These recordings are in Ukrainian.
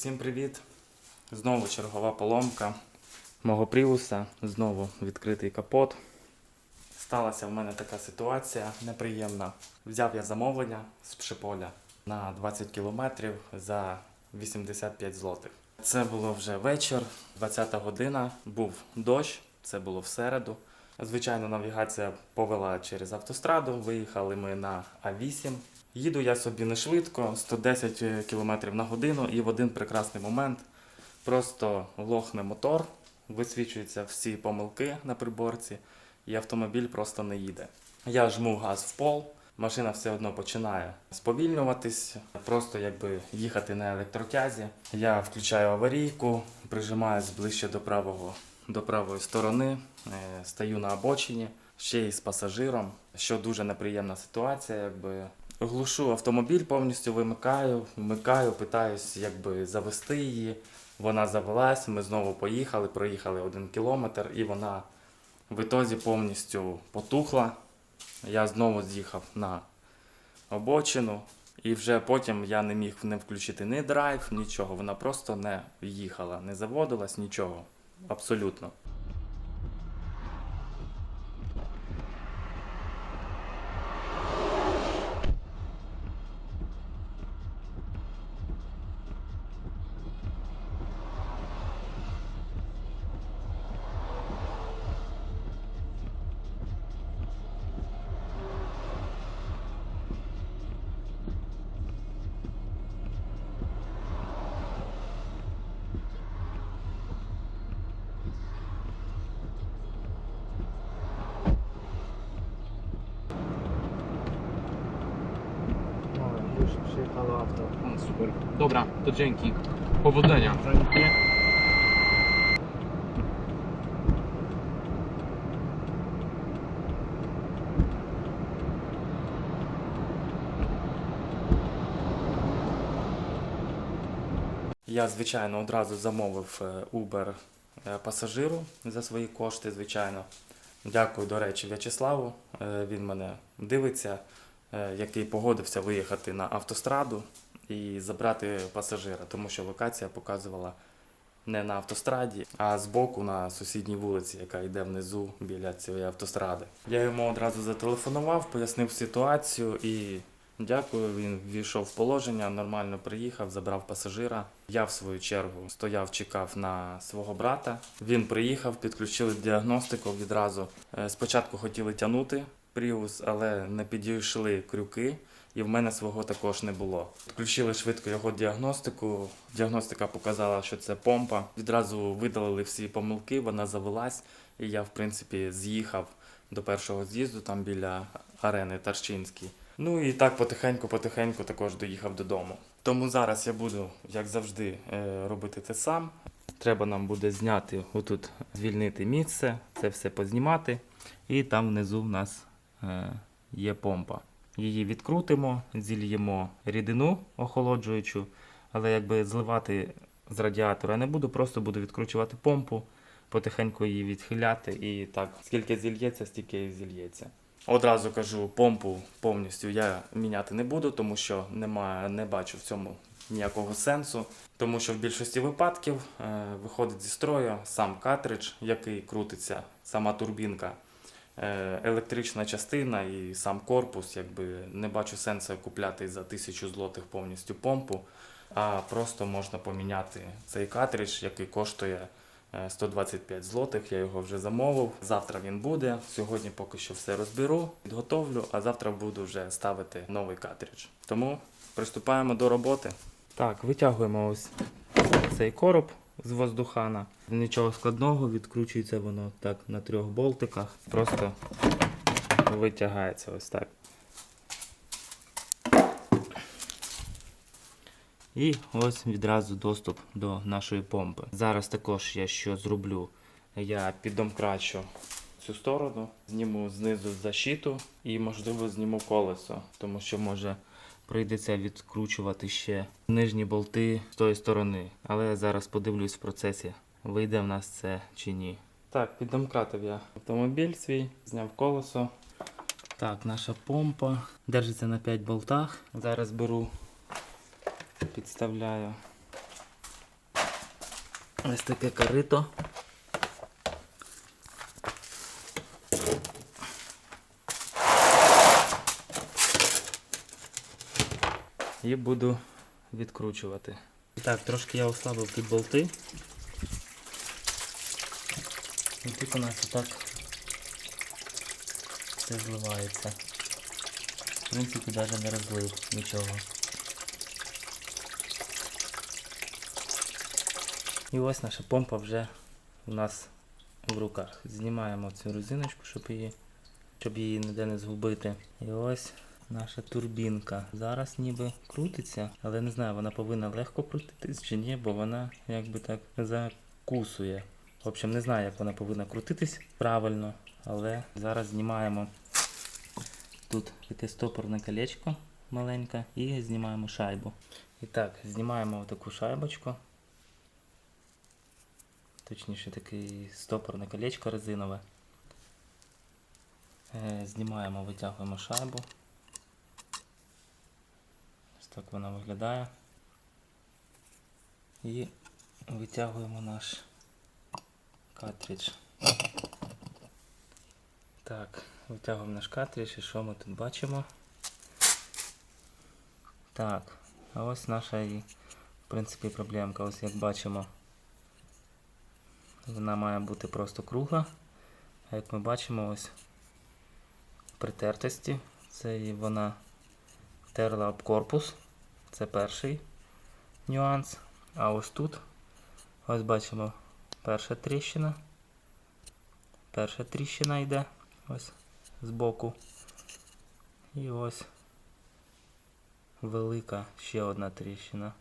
всім привіт! Знову чергова поломка мого пріуса, знову відкритий капот. Сталася в мене така ситуація неприємна. Взяв я замовлення з Пшиполя на 20 кілометрів за 85 злотих. Це було вже вечір, 20-та година, був дощ, це було в середу. Звичайно, навігація повела через автостраду. Виїхали ми на А8. Їду я собі не швидко, 110 км на годину, і в один прекрасний момент просто лохне мотор, висвічуються всі помилки на приборці, і автомобіль просто не їде. Я жму газ в пол, машина все одно починає сповільнюватись, просто якби їхати на електротязі. Я включаю аварійку, прижимаюсь ближче до правого до правої сторони, е, стою на обочині, ще й з пасажиром, що дуже неприємна ситуація. Якби глушу автомобіль, повністю вимикаю, вмикаю, питаюсь якби завести її. Вона завелась, ми знову поїхали, проїхали один кілометр, і вона в ітозі повністю потухла. Я знову з'їхав на обочину, і вже потім я не міг не включити ні драйв, нічого. Вона просто не їхала, не заводилась, нічого. Абсолютно. Przyjechało auto. O, super. Dobra, to dzięki. Powodzenia. Dziękuję. Я, звичайно, одразу замовив е, Uber е, пасажиру за свої кошти, звичайно. Дякую, до речі, В'ячеславу. Е, Він мене дивиться, який погодився виїхати на автостраду і забрати пасажира, тому що локація показувала не на автостраді, а збоку на сусідній вулиці, яка йде внизу біля цієї автостради. Я йому одразу зателефонував, пояснив ситуацію і Дякую, він ввійшов в положення, нормально приїхав, забрав пасажира. Я, в свою чергу, стояв, чекав на свого брата. Він приїхав, підключили діагностику відразу. Е, Спочатку хотіли тягнути Prius, але не підійшли крюки, і в мене свого також не було. Включили швидко його діагностику. Діагностика показала, що це помпа. Відразу видалили всі помилки, вона завелась, і я, в принципі, з'їхав до першого з'їзду там біля арени Тарчинській. Ну і так потихеньку-потихеньку також доїхав додому. Тому зараз я буду, як завжди, е, робити те сам. Треба нам буде зняти отут, звільнити місце, це все познімати. І там внизу в нас є помпа. Її відкрутимо, зільємо рідину охолоджуючу, але якби зливати з радіатора не буду, просто буду відкручувати помпу, потихеньку її відхиляти і так, скільки зільється, стільки і зільється. Одразу кажу, помпу повністю я міняти не буду, тому що немає, не бачу в цьому ніякого сенсу. Тому що в більшості випадків е, виходить зі строю сам картридж, який крутиться, сама турбінка, е, електрична частина і сам корпус. Якби не бачу сенсу купляти за тисячу злотих повністю помпу, а просто можна поміняти цей картридж, який коштує. е, 125 злотих, я його вже замовив. Завтра він буде. Сьогодні поки що все розберу, підготовлю, а завтра буду вже ставити новий картридж. Тому приступаємо до роботи. Так, витягуємо ось цей короб з воздухана. Нічого складного, відкручується воно так на трьох болтиках. Просто витягається ось так. І ось відразу доступ до нашої помпи. Зараз також я що зроблю. Я піддомкрачу цю сторону, зніму знизу защиту і, можливо, зніму колесо, тому що може прийдеться відкручувати ще нижні болти з тої сторони. Але я зараз подивлюсь в процесі, вийде в нас це чи ні. Так, піддомкратив я автомобіль свій, зняв колесо. Так, наша помпа держиться на 5 болтах. Зараз беру, підставляю Ось таке корито. І буду відкручувати. Так, трошки я ослабив тут болти. І тут у нас отак все зливається. В принципі, навіть не розлив нічого. І ось наша помпа вже у нас в руках. Знімаємо цю резиночку, щоб її, щоб її ніде не згубити. І ось наша турбінка. Зараз ніби крутиться, але не знаю, вона повинна легко крутитись чи ні, бо вона якби так закусує. В общем, не знаю, як вона повинна крутитись правильно, але зараз знімаємо тут таке стопорне колечко маленьке і знімаємо шайбу. І так, знімаємо таку шайбочку. Точніше таке стопорне колечко резинове. Е, Знімаємо, витягуємо шайбу. Так вона виглядає. І витягуємо наш картридж. Так, витягуємо наш картридж і що ми тут бачимо? Так, а ось наша і, в принципі, проблемка. Ось як бачимо. Вона має бути просто кругла. А як ми бачимо, ось притертості. Це і вона терла об корпус. Це перший нюанс. А ось тут, ось бачимо, перша тріщина. Перша тріщина йде ось збоку. І ось велика ще одна тріщина.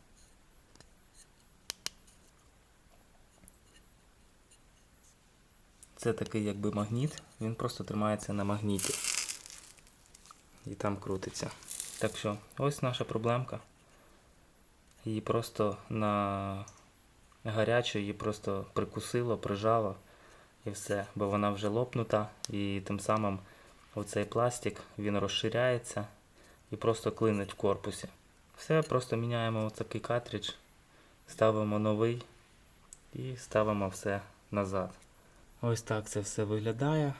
Це такий якби магніт, він просто тримається на магніті. І там крутиться. Так що, ось наша проблемка. Її просто на гарячу, її просто прикусило, прижало і все. Бо вона вже лопнута і тим самим оцей пластик він розширяється і просто клинить в корпусі. Все, просто міняємо оцей картридж, ставимо новий і ставимо все назад. Ось так це все виглядає.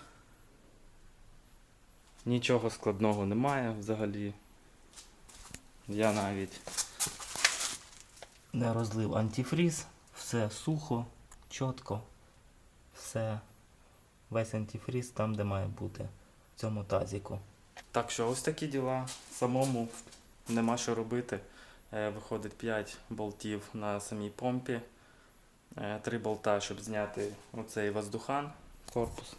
Нічого складного немає взагалі. Я навіть не розлив антифріз, все сухо, чітко, все, весь антифріз там, де має бути, в цьому тазіку. Так що ось такі діла. Самому нема що робити. Е, Виходить 5 болтів на самій помпі. Е, Три болта, щоб зняти оцей воздухан, корпус.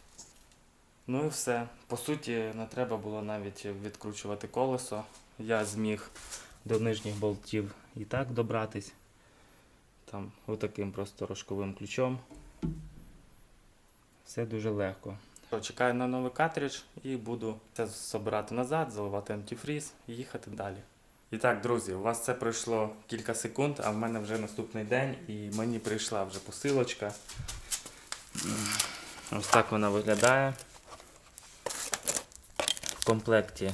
Ну і все. По суті, не треба було навіть відкручувати колесо. Я зміг до нижніх болтів і так добратись. Там отаким просто рожковим ключом. Все дуже легко. Чекаю на новий картридж і буду це збирати назад, заливати антифріз і їхати далі. І так, друзі, у вас це пройшло кілька секунд, а в мене вже наступний день і мені прийшла вже посилочка. Ось так вона виглядає. В комплекті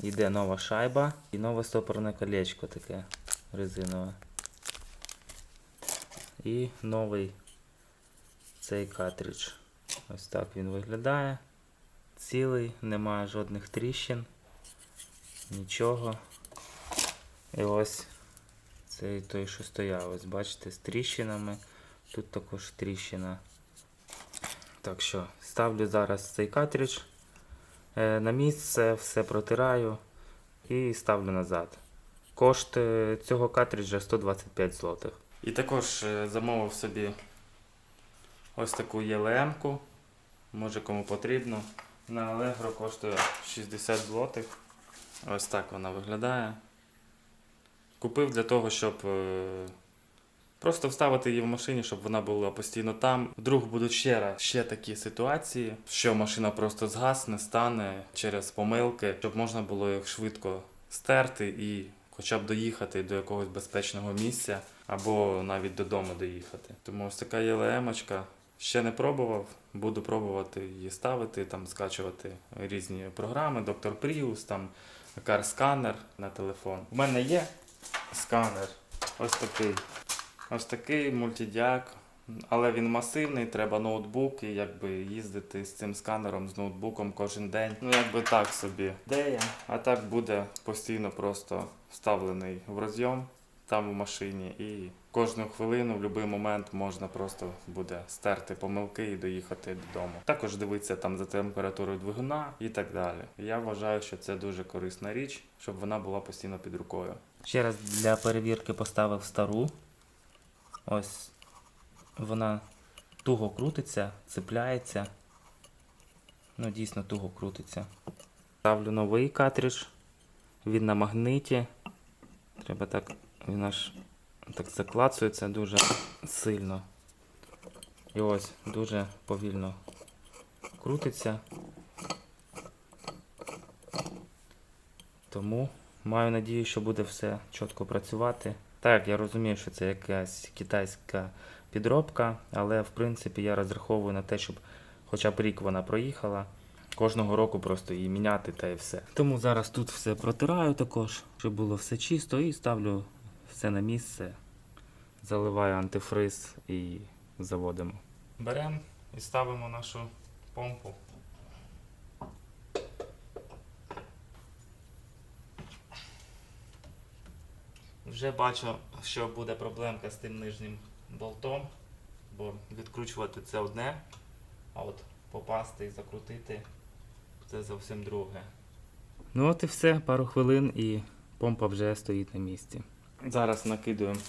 йде нова шайба і нове стопорне колечко таке резинове. І новий цей картридж. Ось так він виглядає. Цілий, немає жодних тріщин, нічого. І ось цей той, що стояв, ось бачите, з тріщинами. Тут також тріщина. Так що, ставлю зараз цей картридж на місце, все протираю і ставлю назад. Кошт е, цього картриджа 125 злотих. І також е, замовив собі ось таку ЄЛМ-ку. Може кому потрібно. На Allegro коштує 60 злотих. Ось так вона виглядає. Купив для того, щоб е, просто вставити її в машині, щоб вона була постійно там. Вдруг будуть ще раз ще такі ситуації, що машина просто згасне, стане через помилки, щоб можна було їх швидко стерти і хоча б доїхати до якогось безпечного місця або навіть додому доїхати. Тому ось така ЄЛМ-очка. Ще не пробував, буду пробувати її ставити, там скачувати різні програми, доктор Prius, там Scanner на телефон. У мене є сканер. Ось такий. Ось такий мультидіак Але він масивний, треба ноутбук і якби їздити з цим сканером, з ноутбуком кожен день. Ну якби так собі. Ідея. А так буде постійно просто вставлений в розйом там у машині, і кожну хвилину, в будь-який момент можна просто буде стерти помилки і доїхати додому. Також дивитися там за температурою двигуна і так далі. Я вважаю, що це дуже корисна річ, щоб вона була постійно під рукою. Ще раз для перевірки поставив стару. Ось вона туго крутиться, цепляється. Ну, дійсно туго крутиться. Ставлю новий картридж. Він на магниті. Треба так, він аж так заклацується дуже сильно. І ось дуже повільно крутиться. Тому маю надію, що буде все чітко працювати. Так, я розумію, що це якась китайська підробка, але в принципі я розраховую на те, щоб хоча б рік вона проїхала. Кожного року просто її міняти та і все. Тому зараз тут все протираю також, щоб було все чисто, і ставлю все на місце, заливаю антифриз і заводимо. Беремо і ставимо нашу помпу. Вже бачу, що буде проблемка з тим нижнім болтом, бо відкручувати це одне, а от попасти і закрутити це зовсім друге. Ну от і все, пару хвилин і помпа вже стоїть на місці. Зараз накидуємо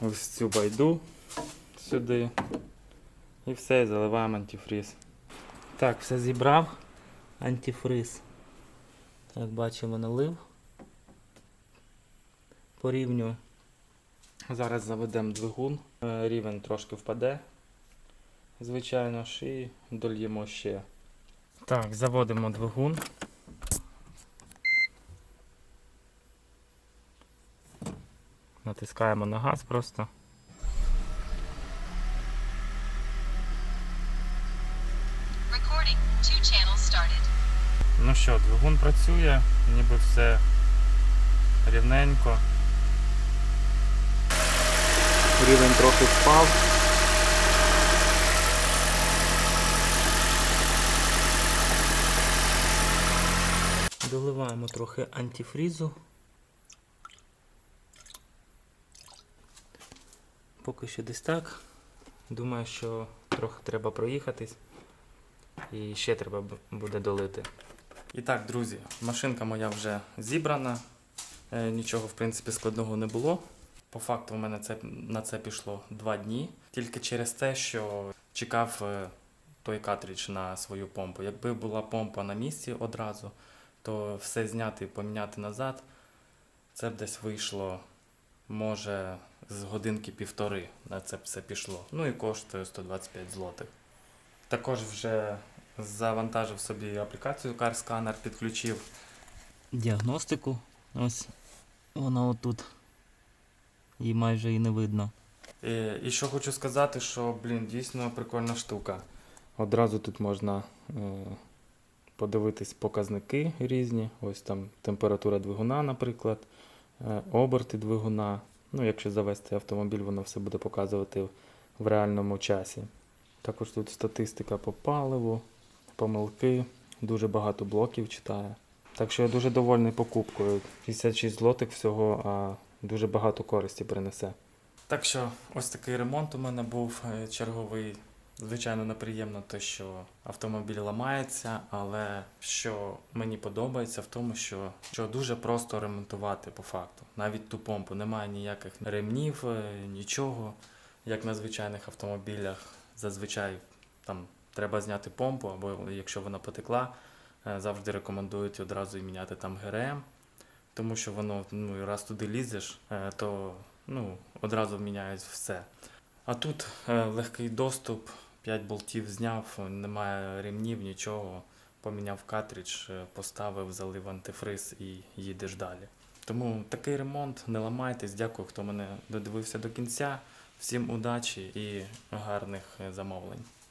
ось цю байду сюди. І все, заливаємо антифриз. Так, все зібрав. Антифриз. Як бачимо, налив по рівню. Зараз заведемо двигун. Е, Рівень трошки впаде. Звичайно ж, і дольємо ще. Так, заводимо двигун. Натискаємо на газ просто. Ну що, двигун працює, ніби все рівненько. Рівень трохи впав. Доливаємо трохи антифрізу. Поки що десь так. Думаю, що трохи треба проїхатись. І ще треба буде долити. І так, друзі, машинка моя вже зібрана. Е, Нічого, в принципі, складного не було. По факту, у мене це, на це пішло два дні. Тільки через те, що чекав е, той картридж на свою помпу. Якби була помпа на місці одразу, то все зняти і поміняти назад, це б десь вийшло, може, з годинки півтори на це б все пішло. Ну і коштує 125 злотих. Також вже завантажив собі аплікацію CarScanner, підключив діагностику. Ось вона отут. Її майже і не видно. І, і що хочу сказати, що, блін, дійсно прикольна штука. Одразу тут можна е, подивитись показники різні. Ось там температура двигуна, наприклад, е, оберти двигуна. Ну, якщо завести автомобіль, воно все буде показувати в реальному часі. Також тут статистика по паливу, помилки, дуже багато блоків читає. Так що я дуже довольний покупкою. 56 злотих всього, а дуже багато користі принесе. Так що ось такий ремонт у мене був е, черговий. Звичайно, неприємно те, що автомобіль ламається, але що мені подобається в тому, що, що дуже просто ремонтувати по факту. Навіть ту помпу немає ніяких ремнів, е, нічого, як на звичайних автомобілях. Зазвичай там треба зняти помпу, або якщо вона потекла, е, завжди рекомендують одразу і міняти там ГРМ, тому що воно ну, раз туди лізеш, е, то ну, одразу міняють все. А тут е, легкий доступ, 5 болтів зняв, немає ремнів, нічого. Поміняв картридж, е, поставив, залив антифриз і їдеш далі. Тому такий ремонт, не ламайтесь. Дякую, хто мене додивився до кінця. Всім удачі і гарних замовлень.